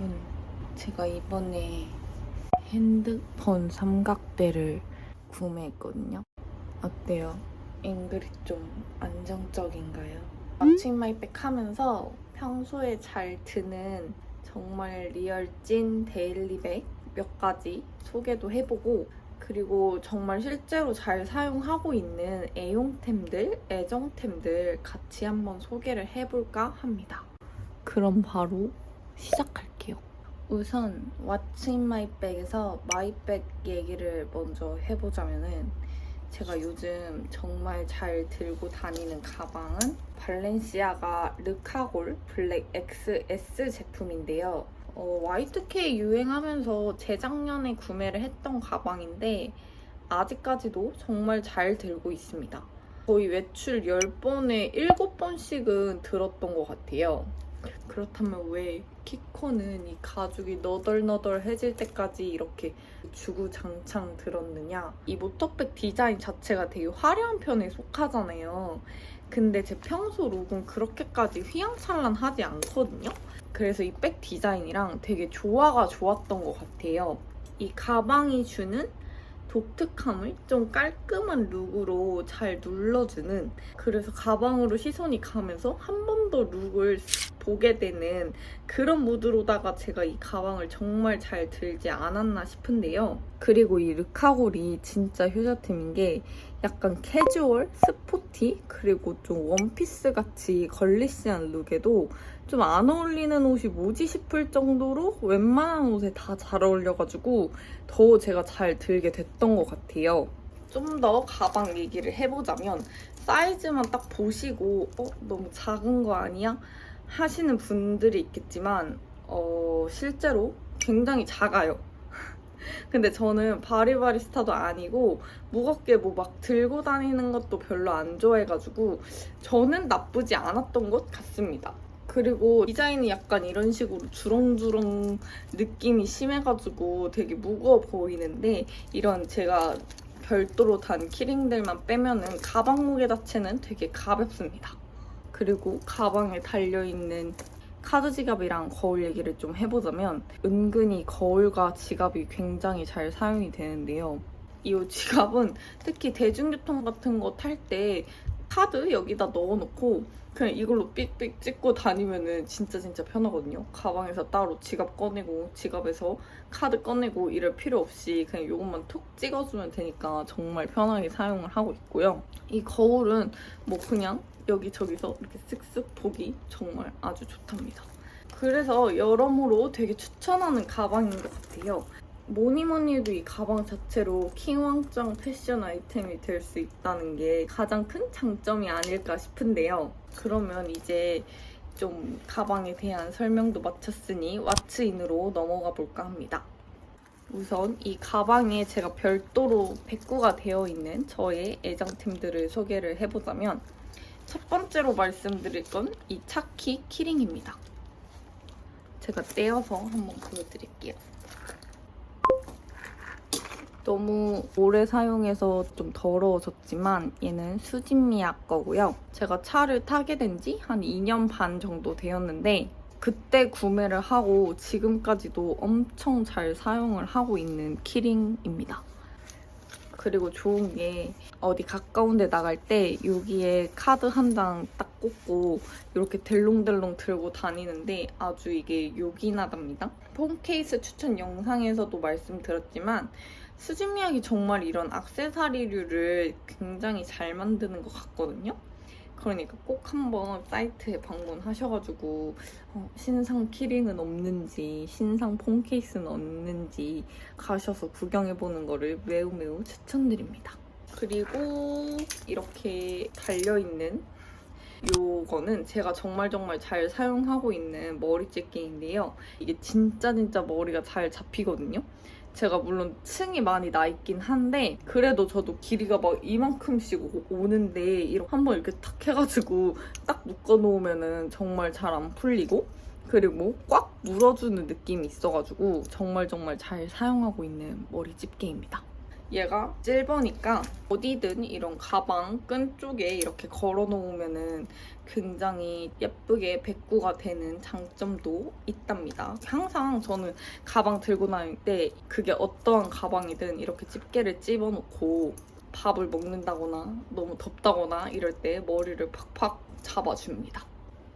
여러분, 제가 이번에 핸드폰 삼각대를 구매했거든요. 어때요? 앵글이 좀 안정적인가요? 마칭 마이백 하면서 평소에 잘 드는 정말 리얼 찐 데일리백 몇 가지 소개도 해보고 그리고 정말 실제로 잘 사용하고 있는 애용템들, 애정템들 같이 한번 소개를 해볼까 합니다. 그럼 바로 시작할게요. 우선 What's in my bag에서 마이백 얘기를 먼저 해보자면은 제가 요즘 정말 잘 들고 다니는 가방은 발렌시아가 르카골 블랙 XS 제품인데요. 어, Y2K 유행하면서 재작년에 구매를 했던 가방인데 아직까지도 정말 잘 들고 있습니다. 거의 외출 10번에 7번씩은 들었던 것 같아요. 그렇다면 왜 키코는 이 가죽이 너덜너덜해질 때까지 이렇게 주구장창 들었느냐? 이 모터백 디자인 자체가 되게 화려한 편에 속하잖아요. 근데 제 평소 룩은 그렇게까지 휘황찬란하지 않거든요. 그래서 이 백 디자인이랑 되게 조화가 좋았던 것 같아요. 이 가방이 주는 독특함을 좀 깔끔한 룩으로 잘 눌러주는 그래서 가방으로 시선이 가면서 한 번 더 룩을 보게 되는 그런 무드로다가 제가 이 가방을 정말 잘 들지 않았나 싶은데요. 그리고 이 르카골이 진짜 효자템인 게 약간 캐주얼, 스포티, 그리고 좀 원피스 같이 걸리시한 룩에도 좀 안 어울리는 옷이 뭐지 싶을 정도로 웬만한 옷에 다 잘 어울려가지고 더 제가 잘 들게 됐던 것 같아요. 좀 더 가방 얘기를 해보자면 사이즈만 딱 보시고 어 너무 작은 거 아니야? 하시는 분들이 있겠지만 어 실제로 굉장히 작아요. 근데 저는 바리바리스타도 아니고 무겁게 뭐 막 들고 다니는 것도 별로 안 좋아해가지고 저는 나쁘지 않았던 것 같습니다. 그리고 디자인이 약간 이런 식으로 주렁주렁 느낌이 심해가지고 되게 무거워 보이는데 이런 제가 별도로 단 키링들만 빼면은 가방 무게 자체는 되게 가볍습니다. 그리고 가방에 달려있는 카드 지갑이랑 거울 얘기를 좀 해보자면 은근히 거울과 지갑이 굉장히 잘 사용이 되는데요. 이 지갑은 특히 대중교통 같은 거 탈 때 카드 여기다 넣어놓고 그냥 이걸로 삑삑 찍고 다니면은 진짜 진짜 편하거든요. 가방에서 따로 지갑 꺼내고 지갑에서 카드 꺼내고 이럴 필요 없이 그냥 이것만 톡 찍어주면 되니까 정말 편하게 사용을 하고 있고요. 이 거울은 뭐 그냥 여기저기서 이렇게 쓱쓱 보기 정말 아주 좋답니다. 그래서 여러모로 되게 추천하는 가방인 것 같아요. 뭐니 뭐니 해도 이 가방 자체로 킹왕짱 패션 아이템이 될 수 있다는 게 가장 큰 장점이 아닐까 싶은데요. 그러면 이제 좀 가방에 대한 설명도 마쳤으니 왓츠인으로 넘어가 볼까 합니다. 우선 이 가방에 제가 별도로 백구가 되어 있는 저의 애정템들을 소개를 해보자면 첫 번째로 말씀드릴 건 이 차키 키링입니다. 제가 떼어서 한번 보여드릴게요. 너무 오래 사용해서 좀 더러워졌지만 얘는 수진미약 거고요. 제가 차를 타게 된 지 한 2년 반 정도 되었는데 그때 구매를 하고 지금까지도 엄청 잘 사용을 하고 있는 키링입니다. 그리고 좋은 게 어디 가까운 데 나갈 때 여기에 카드 한 장 딱 꽂고 이렇게 델롱델롱 들고 다니는데 아주 이게 요긴하답니다. 폰 케이스 추천 영상에서도 말씀드렸지만 수진미약이 정말 이런 악세사리류를 굉장히 잘 만드는 것 같거든요. 그러니까 꼭 한번 사이트에 방문하셔가지고 어, 신상 키링은 없는지 신상 폰 케이스는 없는지 가셔서 구경해보는 거를 매우 매우 추천드립니다. 그리고 이렇게 달려있는 요거는 제가 정말 정말 잘 사용하고 있는 머리 집게인데요. 이게 진짜 진짜 머리가 잘 잡히거든요. 제가 물론 층이 많이 나 있긴 한데 그래도 저도 길이가 막 이만큼씩 오- 오는데 이렇게 한번 이렇게 탁 해가지고 딱 묶어 놓으면은 정말 잘 안 풀리고 그리고 꽉 물어주는 느낌이 있어가지고 정말 정말 잘 사용하고 있는 머리 집게입니다. 얘가 sil버니까 어디든 이런 가방 끈 쪽에 이렇게 걸어 놓으면은 굉장히 예쁘게 백구가 되는 장점도 있답니다. 항상 저는 가방 들고 다닐 때 그게 어떠한 가방이든 이렇게 집게를 집어놓고 밥을 먹는다거나 너무 덥다거나 이럴 때 머리를 팍팍 잡아줍니다.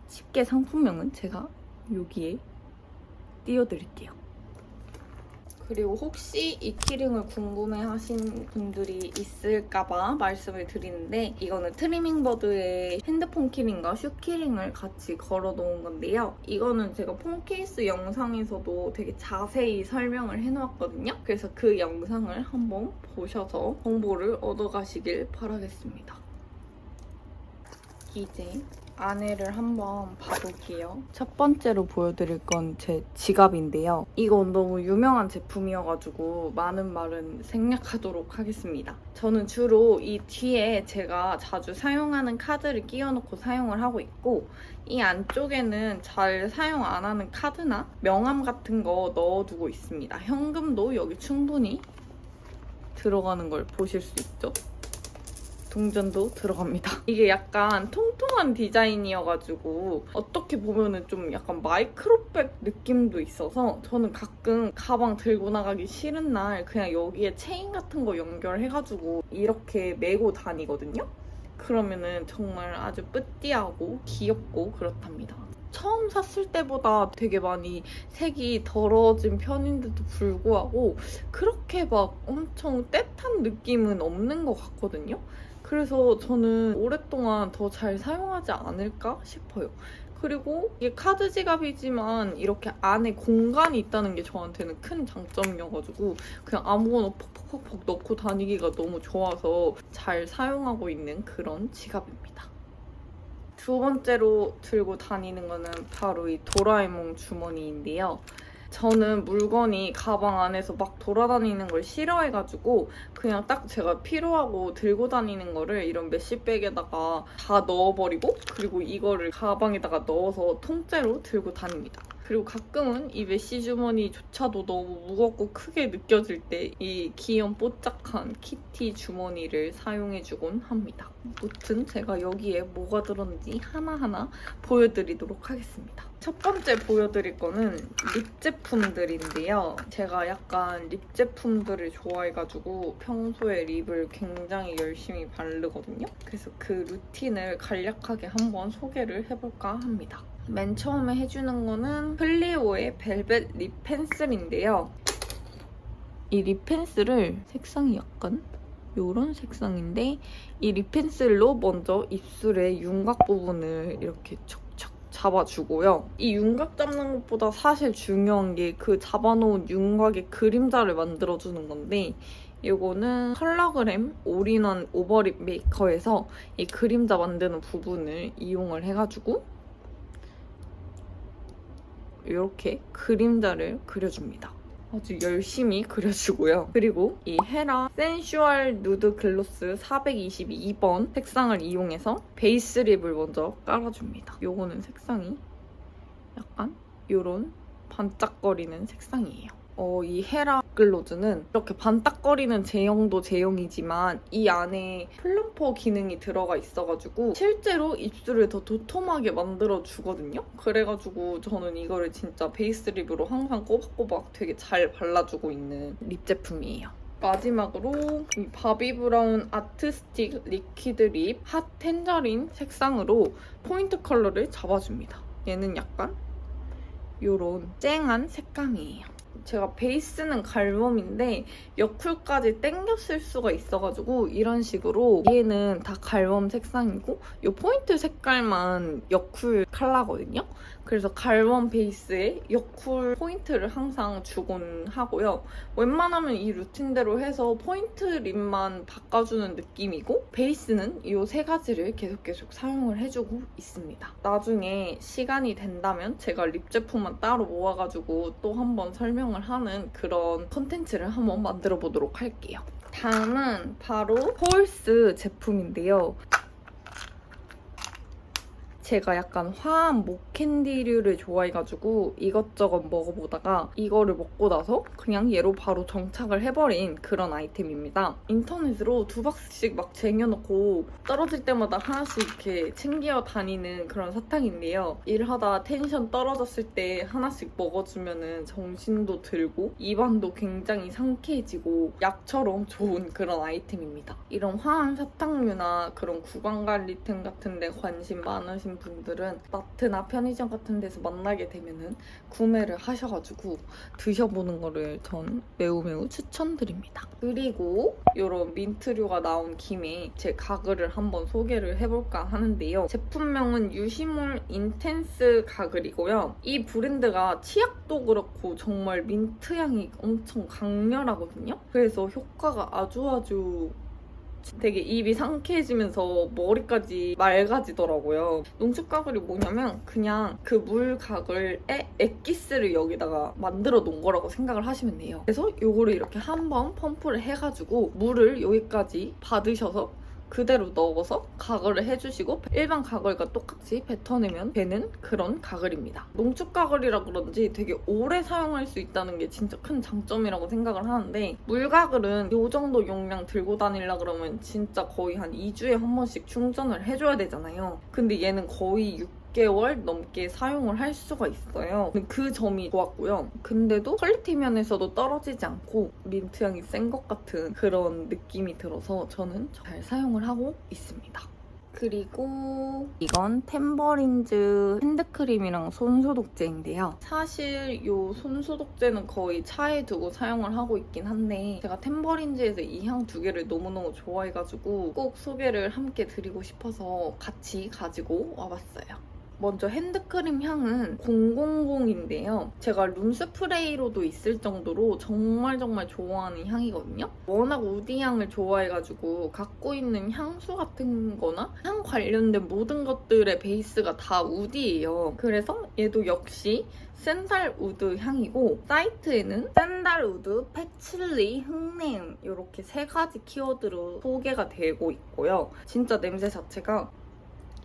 집게 상품명은 제가 여기에 띄워드릴게요. 그리고 혹시 이 키링을 궁금해 하신 분들이 있을까봐 말씀을 드리는데 이거는 트리밍버드의 핸드폰 키링과 슈 키링을 같이 걸어 놓은 건데요. 이거는 제가 폰 케이스 영상에서도 되게 자세히 설명을 해놓았거든요. 그래서 그 영상을 한번 보셔서 정보를 얻어가시길 바라겠습니다. 이제 안에를 한번 봐볼게요. 첫 번째로 보여드릴 건 제 지갑인데요. 이건 너무 유명한 제품이어가지고 많은 말은 생략하도록 하겠습니다. 저는 주로 이 뒤에 제가 자주 사용하는 카드를 끼워놓고 사용을 하고 있고 이 안쪽에는 잘 사용 안 하는 카드나 명함 같은 거 넣어두고 있습니다. 현금도 여기 충분히 들어가는 걸 보실 수 있죠? 동전도 들어갑니다. 이게 약간 통통한 디자인이어가지고 어떻게 보면은 좀 약간 마이크로백 느낌도 있어서 저는 가끔 가방 들고 나가기 싫은 날 그냥 여기에 체인 같은 거 연결해가지고 이렇게 메고 다니거든요. 그러면은 정말 아주 뿌띠하고 귀엽고 그렇답니다. 처음 샀을 때보다 되게 많이 색이 더러워진 편인데도 불구하고 그렇게 막 엄청 떼탄 느낌은 없는 것 같거든요. 그래서 저는 오랫동안 더 잘 사용하지 않을까 싶어요. 그리고 이게 카드 지갑이지만 이렇게 안에 공간이 있다는 게 저한테는 큰 장점이어가지고 그냥 아무거나 퍽퍽퍽퍽 넣고 다니기가 너무 좋아서 잘 사용하고 있는 그런 지갑입니다. 두 번째로 들고 다니는 거는 바로 이 도라에몽 주머니인데요. 저는 물건이 가방 안에서 막 돌아다니는 걸 싫어해가지고 그냥 딱 제가 필요하고 들고 다니는 거를 이런 메쉬백에다가 다 넣어버리고 그리고 이거를 가방에다가 넣어서 통째로 들고 다닙니다. 그리고 가끔은 이 메쉬 주머니조차도 너무 무겁고 크게 느껴질 때 이 귀염 뽀짝한 키티 주머니를 사용해주곤 합니다. 무튼 제가 여기에 뭐가 들었는지 하나하나 보여드리도록 하겠습니다. 첫 번째 보여드릴 거는 립 제품들인데요. 제가 약간 립 제품들을 좋아해가지고 평소에 립을 굉장히 열심히 바르거든요. 그래서 그 루틴을 간략하게 한번 소개를 해볼까 합니다. 맨 처음에 해주는 거는 클리오의 벨벳 립 펜슬인데요. 이 립 펜슬을 색상이 약간 이런 색상인데 이 립 펜슬로 먼저 입술의 윤곽 부분을 이렇게 척척 잡아주고요. 이 윤곽 잡는 것보다 사실 중요한 게 그 잡아놓은 윤곽의 그림자를 만들어주는 건데 이거는 컬러그램 올인원 오버립 메이커에서 이 그림자 만드는 부분을 이용을 해가지고 이렇게 그림자를 그려줍니다. 아주 열심히 그려주고요. 그리고 이 헤라 센슈얼 누드 글로스 422번 색상을 이용해서 베이스 립을 먼저 깔아줍니다. 요거는 색상이 약간 요런 반짝거리는 색상이에요. 어, 이 헤라 글로즈는 이렇게 반딱거리는 제형도 제형이지만 이 안에 플럼퍼 기능이 들어가 있어가지고 실제로 입술을 더 도톰하게 만들어주거든요. 그래가지고 저는 이거를 진짜 베이스 립으로 항상 꼬박꼬박 되게 잘 발라주고 있는 립 제품이에요. 마지막으로 이 바비 브라운 아트스틱 리퀴드 립 핫 텐저린 색상으로 포인트 컬러를 잡아줍니다. 얘는 약간 요런 쨍한 색감이에요. 제가 베이스는 갈웜인데 여쿨까지 땡겨 쓸 수가 있어가지고 이런 식으로 얘는 다 갈웜 색상이고 이 포인트 색깔만 여쿨 컬러거든요. 그래서 갈웜 베이스에 여쿨 포인트를 항상 주곤 하고요. 웬만하면 이 루틴대로 해서 포인트 립만 바꿔주는 느낌이고 베이스는 이 세 가지를 계속 계속 사용을 해주고 있습니다. 나중에 시간이 된다면 제가 립 제품만 따로 모아가지고 또 한번 설명 을 하는 그런 컨텐츠를 한번 만들어 보도록 할게요. 다음은 바로 폴스 제품인데요. 제가 약간 화한 목캔디류를 좋아해가지고 이것저것 먹어보다가 이거를 먹고 나서 그냥 얘로 바로 정착을 해버린 그런 아이템입니다. 인터넷으로 두 박스씩 막 쟁여놓고 떨어질 때마다 하나씩 이렇게 챙겨 다니는 그런 사탕인데요. 일하다 텐션 떨어졌을 때 하나씩 먹어주면은 정신도 들고 입안도 굉장히 상쾌해지고 약처럼 좋은 그런 아이템입니다. 이런 화한 사탕류나 그런 구강관리템 같은 데 관심 많으신 분들은 마트나 편의점 같은 데서 만나게 되면은 구매를 하셔가지고 드셔보는 거를 전 매우 매우 추천드립니다. 그리고 이런 민트류가 나온 김에 제 가글을 한번 소개를 해볼까 하는데요. 제품명은 유시몰 인텐스 가글이고요. 이 브랜드가 치약도 그렇고 정말 민트 향이 엄청 강렬하거든요. 그래서 효과가 아주 아주 되게 입이 상쾌해지면서 머리까지 맑아지더라고요. 농축 가글이 뭐냐면 그냥 그 물 가글에 액기스를 여기다가 만들어 놓은 거라고 생각을 하시면 돼요. 그래서 요거를 이렇게 한 번 펌프를 해가지고 물을 여기까지 받으셔서 그대로 넣어서 가글을 해주시고 일반 가글과 똑같이 뱉어내면 되는 그런 가글입니다. 농축 가글이라 그런지 되게 오래 사용할 수 있다는 게 진짜 큰 장점이라고 생각을 하는데 물 가글은 이 정도 용량 들고 다니려 그러면 진짜 거의 한 2주에 한 번씩 충전을 해줘야 되잖아요. 근데 얘는 거의 6 개월 넘게 사용을 할 수가 있어요. 그 점이 좋았고요. 근데도 퀄리티 면에서도 떨어지지 않고 민트 향이 센 것 같은 그런 느낌이 들어서 저는 잘 사용을 하고 있습니다. 그리고 이건 템버린즈 핸드크림이랑 손소독제인데요. 사실 이 손소독제는 거의 차에 두고 사용을 하고 있긴 한데 제가 템버린즈에서 이 향 두 개를 너무너무 좋아해가지고 꼭 소개를 함께 드리고 싶어서 같이 가지고 와봤어요. 먼저 핸드크림 향은 000인데요. 제가 룸스프레이로도 있을 정도로 정말 정말 좋아하는 향이거든요. 워낙 우디 향을 좋아해가지고 갖고 있는 향수 같은 거나 향 관련된 모든 것들의 베이스가 다 우디예요. 그래서 얘도 역시 샌달우드 향이고 사이트에는 샌달우드, 패칠리, 흑내음 이렇게 세 가지 키워드로 소개가 되고 있고요. 진짜 냄새 자체가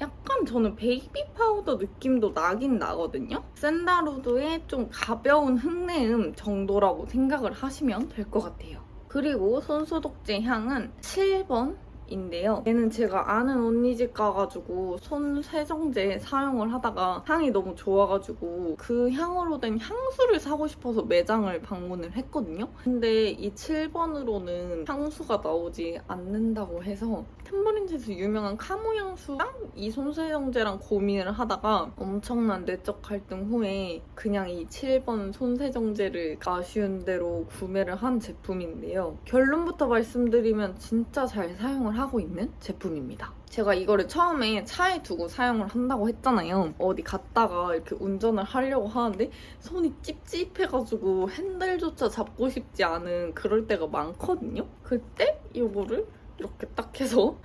약간 저는 베이비 파우더 느낌도 나긴 나거든요. 샌다루드의 좀 가벼운 흙내음 정도라고 생각을 하시면 될 것 같아요. 그리고 손소독제 향은 7번 인데요. 얘는 제가 아는 언니 집 가가지고 손 세정제 사용을 하다가 향이 너무 좋아가지고 그 향으로 된 향수를 사고 싶어서 매장을 방문을 했거든요. 근데 이 7번으로는 향수가 나오지 않는다고 해서 템버린즈에서 유명한 카모 향수랑 이 손 세정제랑 고민을 하다가 엄청난 내적 갈등 후에 그냥 이 7번 손 세정제를 아쉬운 대로 구매를 한 제품인데요. 결론부터 말씀드리면 진짜 잘 사용을 하고 있는 제품입니다. 제가 이거를 처음에 차에 두고 사용을 한다고 했잖아요. 어디 갔다가 이렇게 운전을 하려고 하는데 손이 찝찝해가지고 핸들조차 잡고 싶지 않은 그럴 때가 많거든요. 그때 이거를 이렇게 딱 해서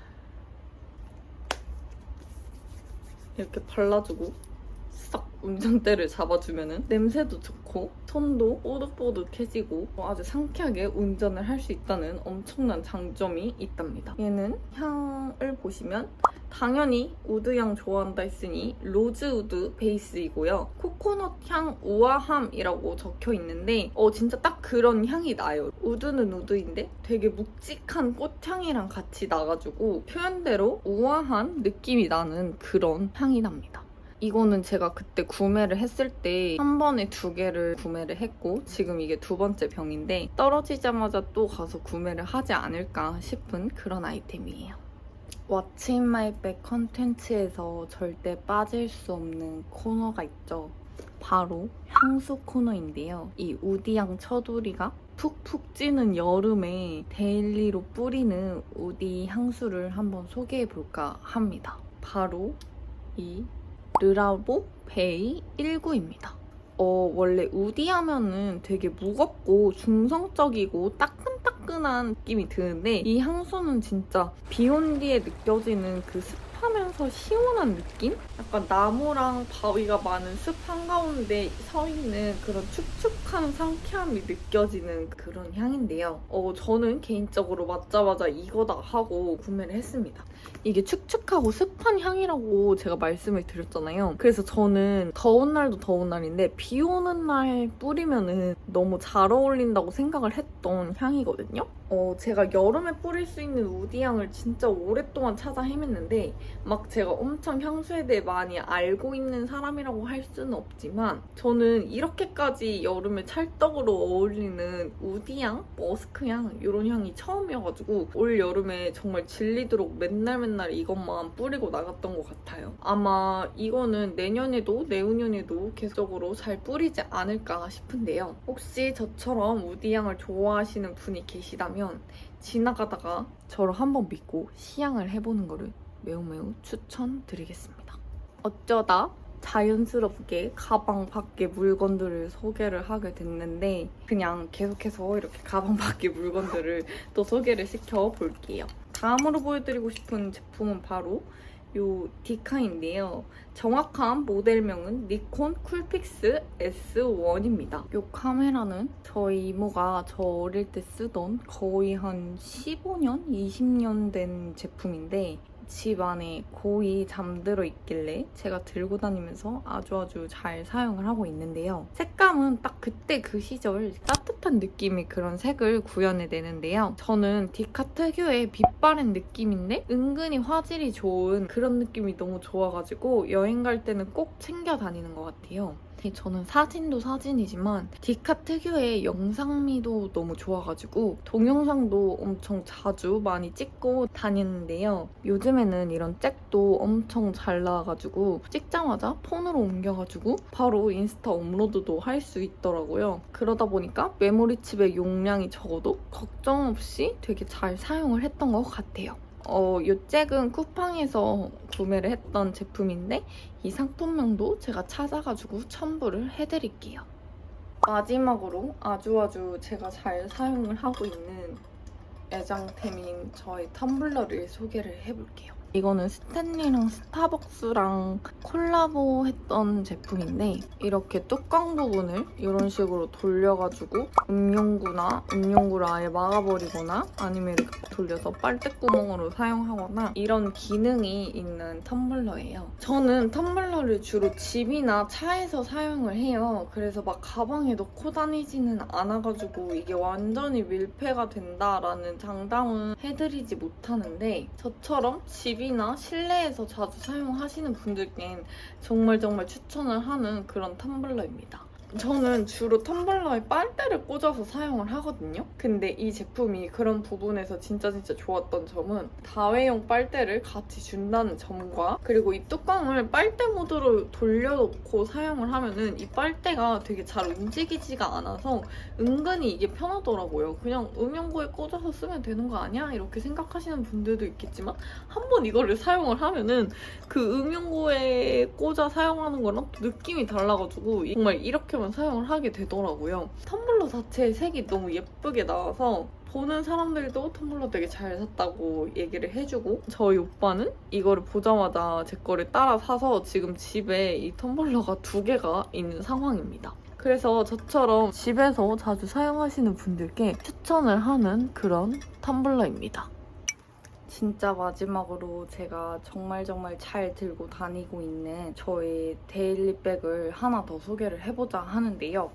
이렇게 발라주고 싹 운전대를 잡아주면은 냄새도 좋고 손도 뽀득뽀득해지고 아주 상쾌하게 운전을 할 수 있다는 엄청난 장점이 있답니다. 얘는 향을 보시면 당연히 우드향 좋아한다 했으니 로즈우드 베이스이고요. 코코넛 향 우아함이라고 적혀 있는데 어 진짜 딱 그런 향이 나요. 우드는 우드인데 되게 묵직한 꽃향이랑 같이 나가지고 표현대로 우아한 느낌이 나는 그런 향이 납니다. 이거는 제가 그때 구매를 했을 때 한 번에 두 개를 구매를 했고 지금 이게 두 번째 병인데 떨어지자마자 또 가서 구매를 하지 않을까 싶은 그런 아이템이에요. My bag 컨텐츠에서 절대 빠질 수 없는 코너가 있죠. 바로 향수 코너인데요. 이 우디향 처두리가 푹푹 찌는 여름에 데일리로 뿌리는 우디 향수를 한번 소개해 볼까 합니다. 바로 이 르라보 베이 19입니다. 어, 원래 우디 하면은 되게 무겁고 중성적이고 따끈따끈한 느낌이 드는데 이 향수는 진짜 비 온 뒤에 느껴지는 그 습하면서 시원한 느낌? 약간 나무랑 바위가 많은 숲 한가운데 서 있는 그런 축축한 상쾌함이 느껴지는 그런 향인데요. 어, 저는 개인적으로 맞자마자 이거다 하고 구매를 했습니다. 이게 축축하고 습한 향이라고 제가 말씀을 드렸잖아요. 그래서 저는 더운 날도 더운 날인데 비 오는 날 뿌리면은 너무 잘 어울린다고 생각을 했던 향이거든요. 어, 제가 여름에 뿌릴 수 있는 우디향을 진짜 오랫동안 찾아 헤맸는데 막 제가 엄청 향수에 대해 많이 알고 있는 사람이라고 할 수는 없지만 저는 이렇게까지 여름에 찰떡으로 어울리는 우디향, 머스크향 이런 향이 처음이어가지고 올 여름에 정말 질리도록 맨날 맨날 이것만 뿌리고 나갔던 것 같아요. 아마 이거는 내년에도 내후년에도 계속적으로 잘 뿌리지 않을까 싶은데요. 혹시 저처럼 우디향을 좋아하시는 분이 계시다면 지나가다가 저를 한번 믿고 시향을 해보는 거를 매우 매우 추천드리겠습니다. 어쩌다 자연스럽게 가방 밖에 물건들을 소개를 하게 됐는데 그냥 계속해서 이렇게 가방 밖에 물건들을 또 소개를 시켜 볼게요. 다음으로 보여드리고 싶은 제품은 바로 요 디카인데요. 정확한 모델명은 니콘 쿨픽스 S1입니다. 요 카메라는 저희 이모가 저 어릴 때 쓰던 거의 한 15년, 20년 된 제품인데 집 안에 고이 잠들어 있길래 제가 들고 다니면서 아주 아주 잘 사용을 하고 있는데요. 색감은 딱 그때 그 시절 따뜻한 느낌의 그런 색을 구현해내는데요. 저는 디카 특유의 빛바랜 느낌인데 은근히 화질이 좋은 그런 느낌이 너무 좋아가지고 여행 갈 때는 꼭 챙겨 다니는 것 같아요. 저는 사진도 사진이지만 디카 특유의 영상미도 너무 좋아가지고 동영상도 엄청 자주 많이 찍고 다니는데요. 요즘에는 이런 잭도 엄청 잘 나와가지고 찍자마자 폰으로 옮겨가지고 바로 인스타 업로드도 할 수 있더라고요. 그러다 보니까 메모리 칩의 용량이 적어도 걱정 없이 되게 잘 사용을 했던 것 같아요. 어, 이 잭은 쿠팡에서 구매를 했던 제품인데 이 상품명도 제가 찾아가지고 첨부를 해드릴게요. 마지막으로 아주 아주 제가 잘 사용을 하고 있는 애장템인 저의 텀블러를 소개를 해볼게요. 이거는 스탠리랑 스타벅스랑 콜라보 했던 제품인데 이렇게 뚜껑 부분을 이런 식으로 돌려가지고 음용구나 음용구를 아예 막아버리거나 아니면 이렇게 돌려서 빨대구멍으로 사용하거나 이런 기능이 있는 텀블러예요. 저는 텀블러를 주로 집이나 차에서 사용을 해요. 그래서 막 가방에 넣고 다니지는 않아가지고 이게 완전히 밀폐가 된다라는 장담은 해드리지 못하는데 저처럼 집이 나 실내에서 자주 사용하시는 분들께는 정말 정말 추천을 하는 그런 텀블러입니다. 저는 주로 텀블러에 빨대를 꽂아서 사용을 하거든요. 근데 이 제품이 그런 부분에서 진짜 진짜 좋았던 점은 다회용 빨대를 같이 준다는 점과 그리고 이 뚜껑을 빨대 모드로 돌려놓고 사용을 하면은 이 빨대가 되게 잘 움직이지가 않아서 은근히 이게 편하더라고요. 그냥 음용구에 꽂아서 쓰면 되는 거 아니야? 이렇게 생각하시는 분들도 있겠지만 한번 이거를 사용을 하면은 그 음용구에 꽂아 사용하는 거랑 또 느낌이 달라가지고 정말 이렇게 만 사용을 하게 되더라고요. 텀블러 자체의 색이 너무 예쁘게 나와서 보는 사람들도 텀블러 되게 잘 샀다고 얘기를 해주고 저희 오빠는 이거를 보자마자 제 거를 따라 사서 지금 집에 이 텀블러가 두 개가 있는 상황입니다. 그래서 저처럼 집에서 자주 사용하시는 분들께 추천을 하는 그런 텀블러입니다. 진짜 마지막으로 제가 정말 정말 잘 들고 다니고 있는 저의 데일리백을 하나 더 소개를 해보자 하는데요.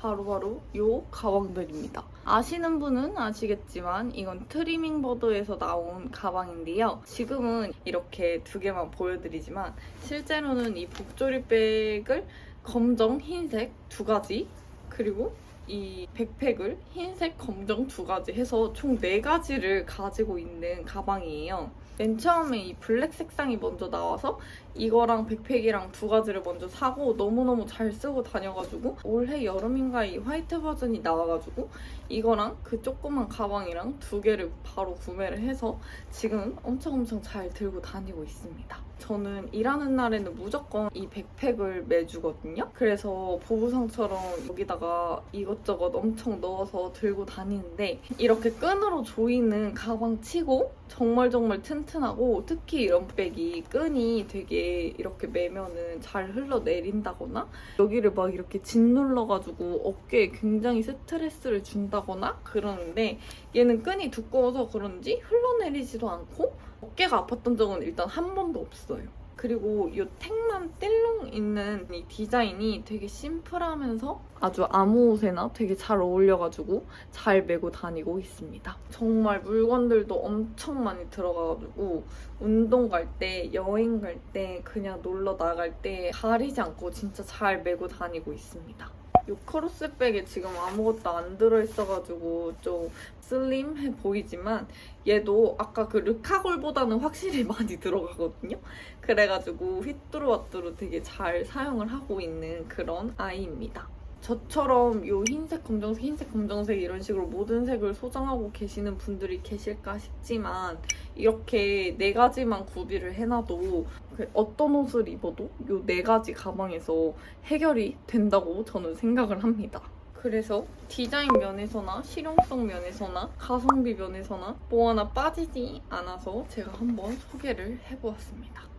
바로 바로 요 가방들입니다. 아시는 분은 아시겠지만 이건 트리밍 버드에서 나온 가방인데요. 지금은 이렇게 두 개만 보여드리지만 실제로는 이 복조리백을 검정, 흰색 두 가지 그리고 이 백팩을 흰색, 검정 두 가지 해서 총 네 가지를 가지고 있는 가방이에요. 맨 처음에 이 블랙 색상이 먼저 나와서 이거랑 백팩이랑 두 가지를 먼저 사고 너무너무 잘 쓰고 다녀가지고 올해 여름인가 이 화이트 버전이 나와가지고 이거랑 그 조그만 가방이랑 두 개를 바로 구매를 해서 지금 엄청 엄청 잘 들고 다니고 있습니다. 저는 일하는 날에는 무조건 이 백팩을 매주거든요. 그래서 보부상처럼 여기다가 이것저것 엄청 넣어서 들고 다니는데 이렇게 끈으로 조이는 가방 치고 정말 정말 튼튼 하고 특히 이런 백이 끈이 되게 이렇게 매면은 잘 흘러내린다거나 여기를 막 이렇게 짓눌러가지고 어깨에 굉장히 스트레스를 준다거나 그러는데 얘는 끈이 두꺼워서 그런지 흘러내리지도 않고 어깨가 아팠던 적은 일단 한 번도 없어요. 그리고 이 택만 뗄롱 있는 이 디자인이 되게 심플하면서 아주 아무 옷에나 되게 잘 어울려가지고 잘 메고 다니고 있습니다. 정말 물건들도 엄청 많이 들어가가지고 운동 갈 때, 여행 갈 때, 그냥 놀러 나갈 때 가리지 않고 진짜 잘 메고 다니고 있습니다. 이 크로스백에 지금 아무것도 안 들어있어가지고 좀 슬림해 보이지만 얘도 아까 그 르카골보다는 확실히 많이 들어가거든요. 그래가지고 휘뚜루와뚜루 되게 잘 사용을 하고 있는 그런 아이입니다. 저처럼 요 흰색, 검정색, 흰색, 검정색 이런 식으로 모든 색을 소장하고 계시는 분들이 계실까 싶지만 이렇게 네 가지만 구비를 해놔도 그 어떤 옷을 입어도 요 네 가지 가방에서 해결이 된다고 저는 생각을 합니다. 그래서 디자인 면에서나 실용성 면에서나 가성비 면에서나 뭐 하나 빠지지 않아서 제가 한번 소개를 해보았습니다.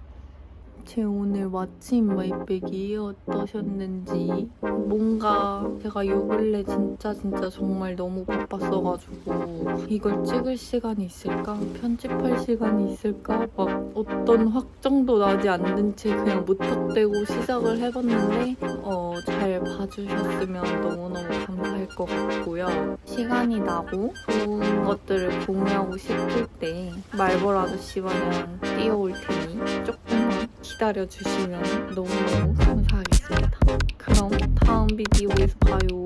제 오늘 마침 마이백이 어떠셨는지. 뭔가 제가 요 근래 진짜 진짜 정말 너무 바빴어가지고 이걸 찍을 시간이 있을까? 편집할 시간이 있을까? 막 어떤 확정도 나지 않는 채 그냥 무턱대고 시작을 해봤는데 어, 잘 봐주셨으면 너무너무 감사할 것 같고요. 시간이 나고 좋은 것들을 공유하고 싶을 때 말벌 아저씨 마냥 뛰어올 테니 조금만 기다려주시면 너무너무 감사하겠습니다. 그럼 다음 비디오에서 봐요.